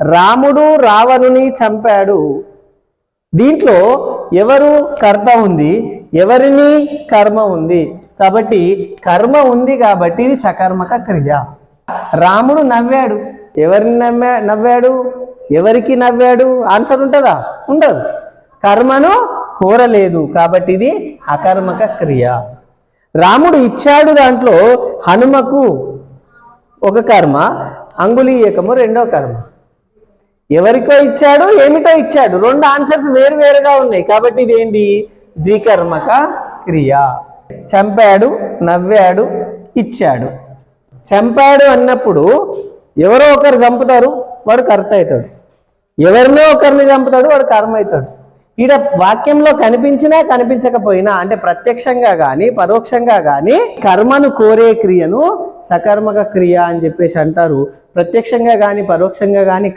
రాముడు రావణుని చంపాడు. దీంట్లో ఎవరు కర్త ఉంది? ఎవరిని కర్మ ఉంది? కాబట్టి కర్మ ఉంది కాబట్టి ఇది సకర్మక క్రియ. రాముడు నవ్వాడు. ఎవరిని నవ్వా నవ్వాడు? ఎవరికి నవ్వాడు? ఆన్సర్ ఉంటుందా? ఉండదు. కర్మను కోరలేదు కాబట్టి ఇది అకర్మక క్రియ. రాముడు ఇచ్చాడు దాంట్లో హనుమకు ఒక కర్మ అంగుళీయకము రెండో కర్మ. ఎవరికో ఇచ్చాడు ఏమిటో ఇచ్చాడు. రెండు ఆన్సర్స్ వేరు వేరుగా ఉన్నాయి. కాబట్టి ఇదేంటి? ద్వికర్మక క్రియ. చంపాడు నవ్వాడు ఇచ్చాడు. చంపాడు అన్నప్పుడు ఎవరో ఒకరు చంపుతారు వాడు కర్త అవుతాడు. ఎవరినో ఒకరిని చంపుతాడు వాడు కర్మ అవుతాడు. ఈడ వాక్యంలో కనిపించినా కనిపించకపోయినా అంటే ప్రత్యక్షంగా కానీ పరోక్షంగా కానీ కర్మను కోరే క్రియను సకర్మక క్రియ అని చెప్పేసి అంటారు. ప్రత్యక్షంగా కానీ పరోక్షంగా కానీ